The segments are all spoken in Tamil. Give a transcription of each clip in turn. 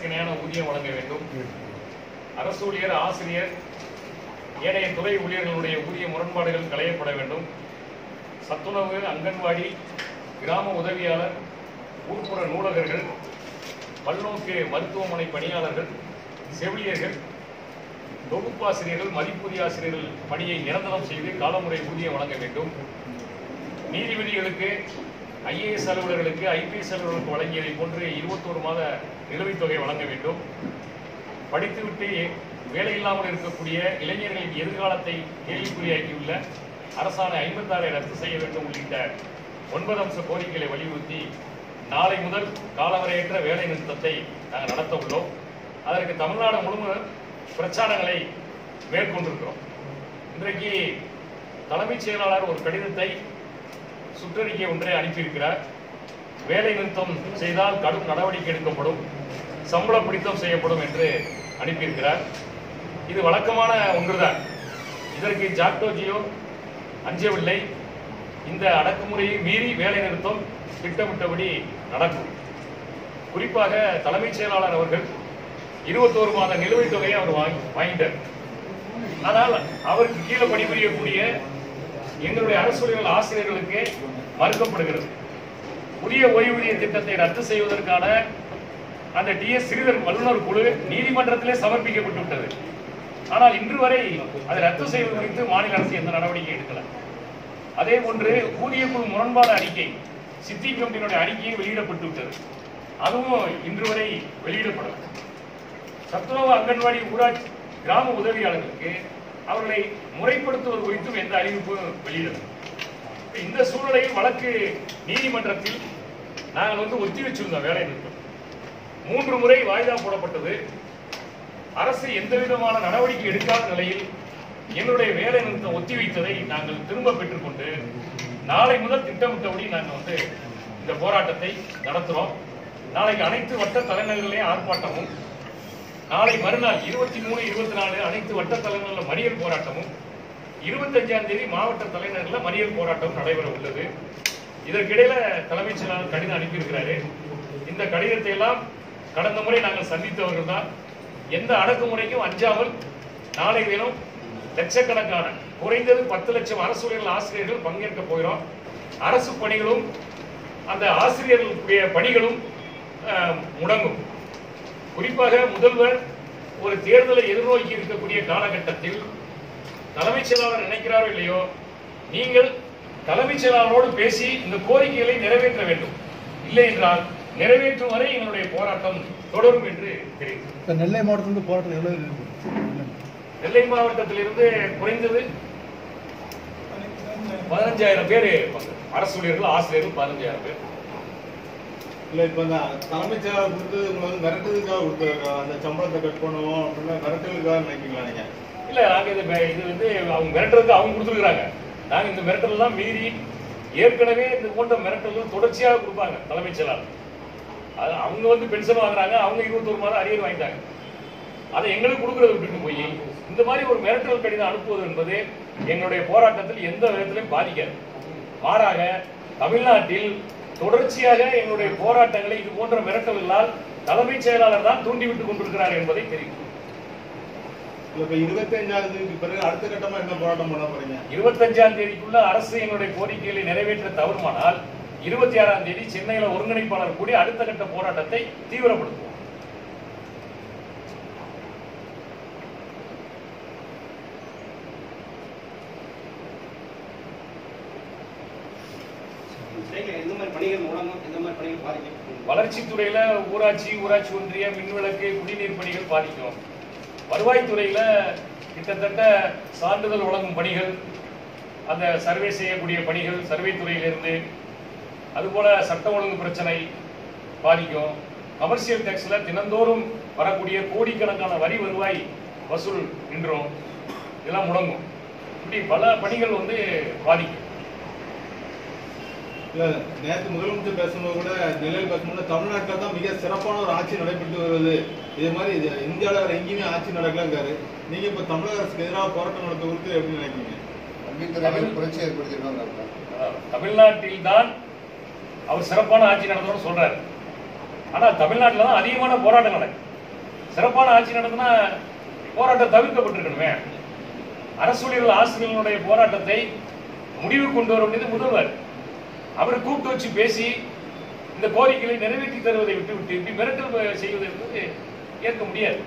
அரசுக்கு இணையான ஊதியம் வழங்க வேண்டும். அரசு ஊழியர் ஆசிரியர் ஏனைய துறை ஊழியர்களுடைய ஊதிய முரண்பாடுகள் களையப்பட வேண்டும். சத்துணவு அங்கன்வாடி கிராம உதவியாளர் ஊர்ப்புற நூலகர்கள் பல்நோக்கு மருத்துவமனை பணியாளர்கள் செவிலியர்கள் தொகுப்பாசிரியர்கள் மதிப்பூதிய ஆசிரியர்கள் பணியை நிரந்தரம் செய்து காலமுறை ஊதியம் வழங்க வேண்டும். நீதிபதிகளுக்கு ஐஏஎஸ் அலுவலர்களுக்கு ஐபிஎஸ் அலுவலர்களுக்கு வழங்கியதை போன்று இருபத்தோரு மாத நிலுவைத் தொகை வழங்க வேண்டும். படித்துவிட்டு வேலை இல்லாமல் இருக்கக்கூடிய இளைஞர்களின் எதிர்காலத்தை கேள்விக்குறியாக்கியுள்ள அரசாணை ஐம்பத்தாறை ரத்து செய்ய வேண்டும் உள்ளிட்ட ஒன்பது அம்ச கோரிக்கைகளை வலியுறுத்தி நாளை முதல் காலவரையற்ற வேலை நிறுத்தத்தை நாங்கள் நடத்த உள்ளோம். அதற்கு தமிழ்நாடு முழுவதும் பிரச்சாரங்களை மேற்கொண்டிருக்கிறோம். இன்றைக்கு தலைமைச் செயலாளர் ஒரு கடிதத்தை சுற்றறிக்கை ஒன்றை அனுப்பியிருக்கிறார். வேலை நிறுத்தம் செய்தால் கடும் நடவடிக்கை எடுக்கப்படும். சம்பள பிடித்தம் செய்யப்படும் என்று அனுப்பியிருக்கிறார். இது வழக்கமான ஒன்றுதான். இதற்கு ஜாக்டோஜியோ அஞ்சவில்லை. இந்த அடக்குமுறையை மீறி வேலை நிறுத்தம் திட்டமிட்டபடி நடக்கும். குறிப்பாக தலைமைச் செயலாளர் அவர்கள் இருபத்தோரு மாத நிலுவைத் தொகையை அவர் வாங்கி வாங்கிட்டார். ஆனால் அவருக்கு கீழே பணிபுரியக்கூடிய எங்களுடைய அரசு ஆசிரியர்களுக்கு மறுக்கப்படுகிறது. புதிய ஓய்வூதிய திட்டத்தை ரத்து செய்வதற்கான அந்த டிஎஸ் ஸ்ரீதர் வல்லுநர் குழு நீதிமன்றத்திலே சமர்ப்பிக்கப்பட்டு விட்டது ஆனால் இன்று வரை அதை ரத்து செய்வது குறித்து மாநில அரசு எந்த நடவடிக்கை எடுக்கல. அதே போன்று ஊதிய குழு முரண்பாடு அறிக்கை சித்தி கம்பெனியுடைய அறிக்கையை வெளியிடப்பட்டு விட்டது அதுவும் இன்று வரை வெளியிடப்படல. சத்துணவு அங்கன்வாடி ஊராட்சி கிராம உதவியாளர்களுக்கு அவர்களை முறைப்படுத்துவது குறித்தும் எந்த அறிவிப்பும் வெளியிடும் இந்த சூழ்நிலையில் வழக்கு நீதிமன்றத்தில் நாங்கள் வந்து ஒத்தி வச்சிருந்தோம் வேலை நிறுத்தம். மூன்று முறை வாய்தா போடப்பட்டது. அரசு எந்த விதமான நடவடிக்கை எடுக்காத நிலையில் என்னுடைய வேலை நிறுத்தம் ஒத்தி வைத்ததை நாங்கள் திரும்ப பெற்றுக்கொண்டு நாளை முதல் திட்டமிட்டபடி நாங்கள் வந்து இந்த போராட்டத்தை நடத்துறோம். நாளைக்கு அனைத்து வட்ட தலைநகர்களையும் ஆர்ப்பாட்டமும் நாளை மறுநாள் இருபத்தி மூணு இருபத்தி நாலு அனைத்து வட்ட தலைநகரில் மறியல் போராட்டமும் இருபத்தஞ்சாம் தேதி மாவட்ட தலைநகரில் மறியல் போராட்டம் நடைபெற உள்ளது. இதற்கிடையில தலைமைச் செயலாளர் கடிதம் அனுப்பியிருக்கிறாரு. இந்த கடிதத்தை எல்லாம் கடந்த முறை நாங்கள் சந்தித்தவர்கள் தான். எந்த அடக்குமுறைக்கும் அஞ்சாமல் நாளை தினம் லட்சக்கணக்கான குறைந்தது பத்து லட்சம் அரசு ஊழியர்கள் ஆசிரியர்கள் பங்கேற்க போகிறோம். அரசு பணிகளும் அந்த ஆசிரியர்களுடைய பணிகளும் முடங்கும். குறிப்பாக முதல்வர் ஒரு தேர்தலை எதிர்நோக்கி இருக்கக்கூடிய காலகட்டத்தில் தலைமைச் செயலாளர் நினைக்கிறாரோ இல்லையோ நீங்கள் தலைமைச் செயலாளரோடு பேசி இந்த கோரிக்கைகளை நிறைவேற்ற வேண்டும் இல்லை என்றால் நிறைவேற்றும் வரை எங்களுடைய போராட்டம் தொடரும் என்று தெரியும் இப்போ நெல்லை மாவட்டத்திலிருந்து போராட்டம் எவ்வளோ இருக்கு? நெல்லை மாவட்டத்திலிருந்து குறைந்தது பதினஞ்சாயிரம் பேர். அரசு ஊழியர்கள் ஆசிரியர்கள் பதினஞ்சாயிரம் பேர் இல்ல இப்ப இந்த தலைமைச் செயலாளர் கொடுத்து உங்களை வந்து மிரட்டுறதுக்காக கொடுத்துருக்கா அந்த சம்பளத்தை கட் பண்ணுவோம் அப்படின்னா மிரட்டுறதுக்காக நினைக்கிறீங்களா நீங்க? இல்ல நாங்க இது இது வந்து அவங்க மிரட்டுறதுக்கு அவங்க கொடுத்துருக்காங்க நாங்க இந்த மிரட்டல் எல்லாம் மீறி ஏற்கனவே இந்த போன்ற மிரட்டல்கள் தொடர்ச்சியாக கொடுப்பாங்க தலைமைச் செயலாளர். அது அவங்க வந்து பென்ஷன் வாங்குறாங்க அவங்க இருபத்தொரு மாதம் அரியர் வாங்கிட்டாங்க. அதை எங்களுக்கு கொடுக்கறது விட்டுட்டு போய் இந்த மாதிரி ஒரு மிரட்டல் கடிதம் அனுப்புவது என்பது எங்களுடைய போராட்டத்தில் எந்த விதத்திலையும் பாதிக்காது. மாறாக தமிழ்நாட்டில் தொடர்ச்சியாக எங்களுடைய போராட்டங்களை இது போன்ற மிரட்டல்களால் தலைமைச் செயலாளர் தான் தூண்டிவிட்டுக் கொண்டிருக்கிறார் என்பதை போறீங்க? இருபத்தஞ்சாம் தேதிக்குள்ள அரசு எங்களுடைய கோரிக்கைகளை நிறைவேற்ற தவறுமானால் இருபத்தி ஆறாம் தேதி சென்னையில ஒருங்கிணைப்பாளர் கூடி அடுத்த கட்ட போராட்டத்தை தீவிரப்படுத்துவோம் சரிங்க, எந்த மாதிரி பணிகள் முடங்கும் எந்த மாதிரி பணிகள் பாதிக்கும் வளர்ச்சித்துறையில ஊராட்சி ஊராட்சி ஒன்றிய மின்விளக்கு குடிநீர் பணிகள் பாதிக்கும். வருவாய்த்துறையில கிட்டத்தட்ட சான்றிதழ் வழங்கும் பணிகள் அந்த சர்வே செய்யக்கூடிய பணிகள் சர்வே துறையிலிருந்து அதுபோல சட்ட ஒழுங்கு பிரச்சனை பாதிக்கும். கமர்ஷியல் டேக்ஸில் தினந்தோறும் வரக்கூடிய கோடிக்கணக்கான வரி வருவாய் வசூல் நின்றோம். இதெல்லாம் முடங்கும். இப்படி பல பணிகள் வந்து பாதிக்கும். இல்ல நேற்று முதலமைச்சர் பேசும்போது கூட நிலையில் பேசும்போது தமிழ்நாட்டில் தான் மிக சிறப்பான ஒரு ஆட்சி நடைபெற்று வருவது இது மாதிரி இது இந்தியாவில் வேற எங்கேயுமே ஆட்சி நடக்கலங்காரு. நீங்க இப்ப தமிழக அரசுக்கு எதிராக போராட்டம் நடத்த குறித்து எப்படி நினைக்கிறீங்க? புரட்சி ஏற்படுத்தியிருக்காங்க. அதாவது தமிழ்நாட்டில் தான் அவர் சிறப்பான ஆட்சி நடந்தவர்னு சொல்றாரு. ஆனா தமிழ்நாட்டில் தான் அதிகமான போராட்டம் நடக்கும் சிறப்பான ஆட்சி நடந்ததுன்னா போராட்டம் தவிர்க்கப்பட்டிருக்கணுமே. அரசு ஊழியர்கள் ஆசிரியர்களுடைய போராட்டத்தை முடிவு கொண்டு வர வேண்டியது முதல்வர். அவரை கூப்பிட்டு வச்சு பேசி இந்த கோரிக்கைகளை நிறைவேற்றி தருவதை விட்டுவிட்டு இப்படி மிரட்டல் செய்வது என்பது ஏற்க முடியாது.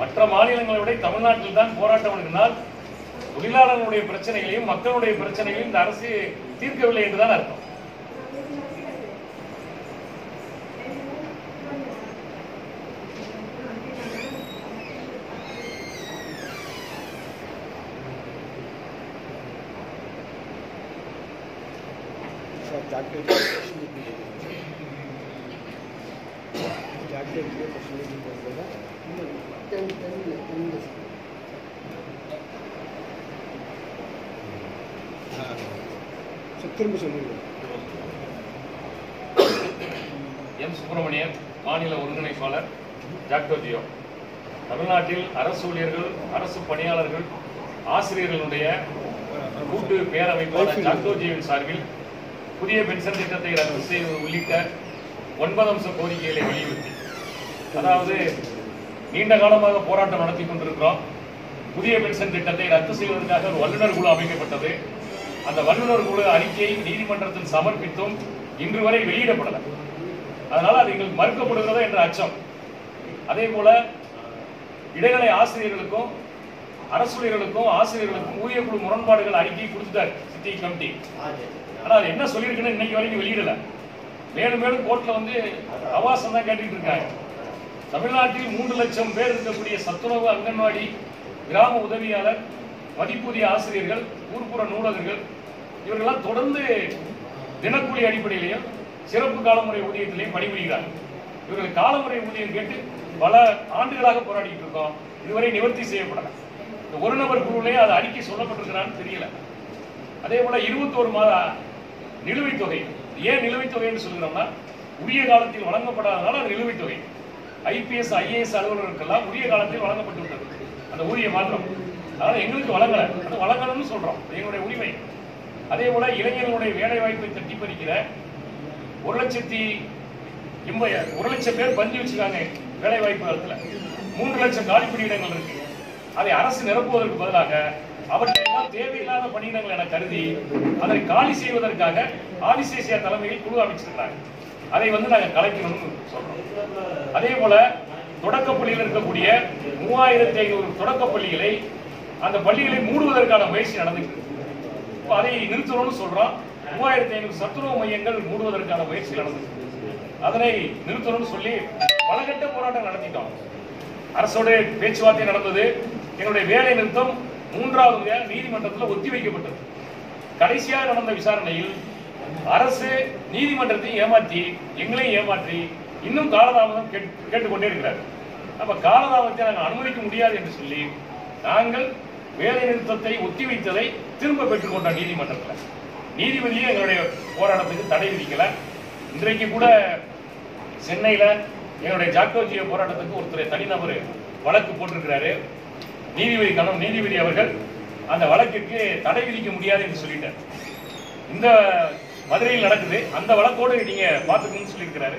மற்ற மாநிலங்களை விட தமிழ்நாட்டில் தான் போராட்டம் என்றால் தொழிலாளர்களுடைய பிரச்சனைகளையும் மக்களுடைய பிரச்சனைகளையும் இந்த அரசு தீர்க்கவில்லை என்றுதான் அர்த்தம். திரும்ப சொல்லுங்க எம் சுப்பிரமணியன் மாநில ஒருங்கிணைப்பாளர் ஜாக்டோஜியோ தமிழ்நாட்டில் அரசு ஊழியர்கள் அரசு பணியாளர்கள் ஆசிரியர்களுடைய கூட்டு பேரமைப்பான ஜாக்டோஜியோவின் சார்பில் புதிய பென்ஷன் திட்டத்தை ரத்து செய்வது உள்ளிட்ட ஒன்பது அம்ச கோரிக்கைகளை வலியுறுத்தி அதாவது நீண்ட காலமாக போராட்டம் நடத்தி கொண்டிருக்கிறோம். புதிய பென்ஷன் திட்டத்தை ரத்து செய்வதற்காக ஒரு வல்லுநர் குழு அமைக்கப்பட்டது. அந்த வல்லுநர் குழு அறிக்கையை நீதிமன்றத்தில் சமர்ப்பித்தும் இன்று வரை வெளியிடப்படலை. அதனால அது எங்களுக்கு மறுக்கப்படுகிறதா என்ற அச்சம். அதே போல இடைநிலை ஆசிரியர்களுக்கும் அரசுரியர்களுக்கும் ஆசிரியர்களுக்கும் குழு முரண்பாடுகள் அறிக்கை கொடுத்துட்டாரு சிட்டி கமிட்டி. ஆனா அது என்ன சொல்லியிருக்குன்னு இன்னைக்கு வரைக்கும் வெளியிடல. மேலும் மேலும் கோர்ட்ல வந்து அவாசம் தான் கேட்டுக்கிட்டு இருக்காங்க. தமிழ்நாட்டில் மூன்று லட்சம் பேர் இருக்கக்கூடிய சத்துணவு அங்கன்வாடி கிராம உதவியாளர் மதிப்பூதிய ஆசிரியர்கள் ஊர்ப்புற நூலகர்கள் இவர்கள்லாம் தொடர்ந்து தினக்கூலி அடிப்படையிலையும் சிறப்பு காலமுறை ஊதியத்திலையும் பணிபுரிகிறாங்க. இவர்கள் காலமுறை ஊதியம் கேட்டு பல ஆண்டுகளாக போராடிட்டு இருக்கோம். இதுவரை நிவர்த்தி செய்யப்படல. இந்த ஒரு நபர் குழுவிலே அது அறிக்கை சொல்லப்பட்டிருக்கிறான்னு தெரியல. அதே போல இருபத்தோரு மாத நிலுவைத் தொகை ஏன் நிலுவைத் தொகைன்னு சொல்கிறோம்னா உரிய காலத்தில் வழங்கப்படாதனால அது நிலுவைத் தொகை. ஐபிஎஸ் ஐஏஎஸ் அலுவலர்களுக்கெல்லாம் உரிய காலத்தில் வழங்கப்பட்டு விட்டது. அந்த ஊதிய மாற்றம். அதனால எங்களுக்கு வழங்கலை. அது வழங்கணும்னு சொல்றோம். எங்களுடைய உரிமை. அதே போல இளைஞர்களுடைய வேலை வாய்ப்பை தட்டி பறிக்கிற ஒரு லட்சத்தி எண்பது ஒரு லட்சம் பேர் பஞ்சு வச்சிருக்காங்க வேலை வாய்ப்பு காலத்துல. மூன்று லட்சம் காலி இடங்கள் இருக்கு. அதை அரசு நிரப்புவதற்கு பதிலாக அவற்றை தேவையில்லாத பணியிடங்கள் என கருதி அதை காலி செய்வதற்காக ஆதிசேசியா தலைமையில் குழு அமைச்சிருக்கிறாங்க. அதை வந்து நாங்க கலைக்கணும்னு சொல்றோம். அதே போல தொடக்க பள்ளியில் இருக்கக்கூடிய மூவாயிரத்தி ஐநூறு தொடக்க பள்ளிகளை அந்த பள்ளிகளை மூடுவதற்கான முயற்சி நடந்துட்டு அதை நிறுத்தணும்னு சொல்றோம். மூவாயிரத்தி ஐநூறு சத்துணவு மையங்கள் மூடுவதற்கான முயற்சி நடந்துட்டு அதனை நிறுத்தணும்னு சொல்லி பல கட்ட போராட்டம் நடத்திட்டோம். அரசோட பேச்சுவார்த்தை நடந்தது. எங்களுடைய வேலை நிறுத்தம் மூன்றாவது முறையாக நீதிமன்றத்தில் ஒத்திவைக்கப்பட்டது கடைசியாக நடந்த விசாரணையில் அரசு நீதிமன்றத்தை ஏமாற்றி எங்களையும் ஏமாற்றி இன்னும் காலதாமதம் கேட்டுக்கொண்டே இருக்கிறார். அப்ப காலதாமதத்தை நாங்கள் அனுமதிக்க முடியாது என்று சொல்லி நாங்கள் வேலை நிறுத்தத்தை ஒத்திவைத்ததை திரும்ப பெற்றுக்கொண்டோம் நீதிமன்றத்தில். நீதிபதியே எங்களுடைய போராட்டத்துக்கு தடை விதிக்கல. இன்றைக்கு கூட சென்னையில் எங்களுடைய ஜாக்டோஜிய போராட்டத்துக்கு ஒருத்தர் தனிநபர் வழக்கு போட்டிருக்கிறாரு. நீதிபதி கணம் நீதிபதி அவர்கள் அந்த வழக்கிற்கு தடை விதிக்க முடியாது என்று சொல்லிட்டார். இந்த மதுரையில் நடக்குது. அந்த வழக்கோடு நீங்க பார்த்துக்கணும்னு சொல்லியிருக்கிறாரு.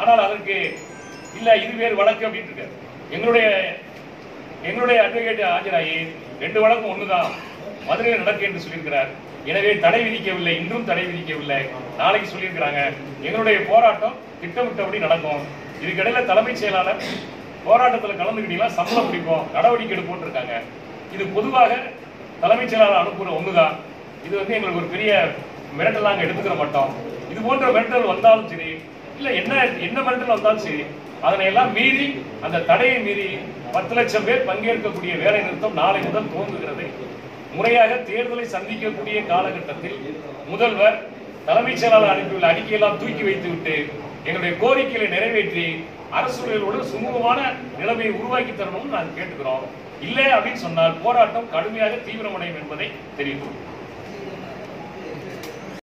ஆனால் அதற்கு இல்ல இது வேறு வழக்கு அப்படின்னு இருக்காரு. எங்களுடைய எங்களுடைய அட்வொகேட் ஆஜராகி ரெண்டு வழக்கும் ஒண்ணுதான். மதுரையில் நடக்கு என்று சொல்லியிருக்கிறார். எனவே தடை விதிக்கவில்லை. இன்றும் தடை விதிக்கவில்லை. நாளைக்கு சொல்லியிருக்கிறாங்க. எங்களுடைய போராட்டம் திட்டமிட்டபடி நடக்கும். இதுக்கிடையில தலைமைச் செயலாளர் போராட்டத்தில் கலந்துக்கிட்டீங்கன்னா சம்பளம் பிடிப்போம் நடவடிக்கை எடுப்போம்னு இருக்காங்க இது பொதுவாக தலைமைச் செயலாளர் அனுப்புற ஒண்ணுதான். இது வந்து எங்களுக்கு ஒரு பெரிய மிரட்டல் நாங்கள் எடுத்துக்கிற மாட்டோம். இது போன்ற மிரட்டல் வந்தாலும் சரி இல்லை என்ன என்ன மிரட்டல் வந்தாலும் சரி அதனை எல்லாம் மீறி அந்த தடையை மீறி பத்து லட்சம் பேர் பங்கேற்கக்கூடிய வேலை நிறுத்தம் நாளை முதல் துவங்குகிறது. முறையாக தேர்தலை சந்திக்கக்கூடிய காலகட்டத்தில் முதல்வர் தலைமைச் செயலாளர் அனுப்பியுள்ள அறிக்கையெல்லாம் தூக்கி வைத்துவிட்டு எங்களுடைய கோரிக்கைகளை நிறைவேற்றி அரசுகளோடு சுமூகமான நிலைமையை உருவாக்கி தரணும்னு நாங்கள் கேட்டுக்கிறோம். இல்லை அப்படின்னு சொன்னால் போராட்டம் கடுமையாக தீவிரமடையும் என்பதை தெரிவிக்கிறோம்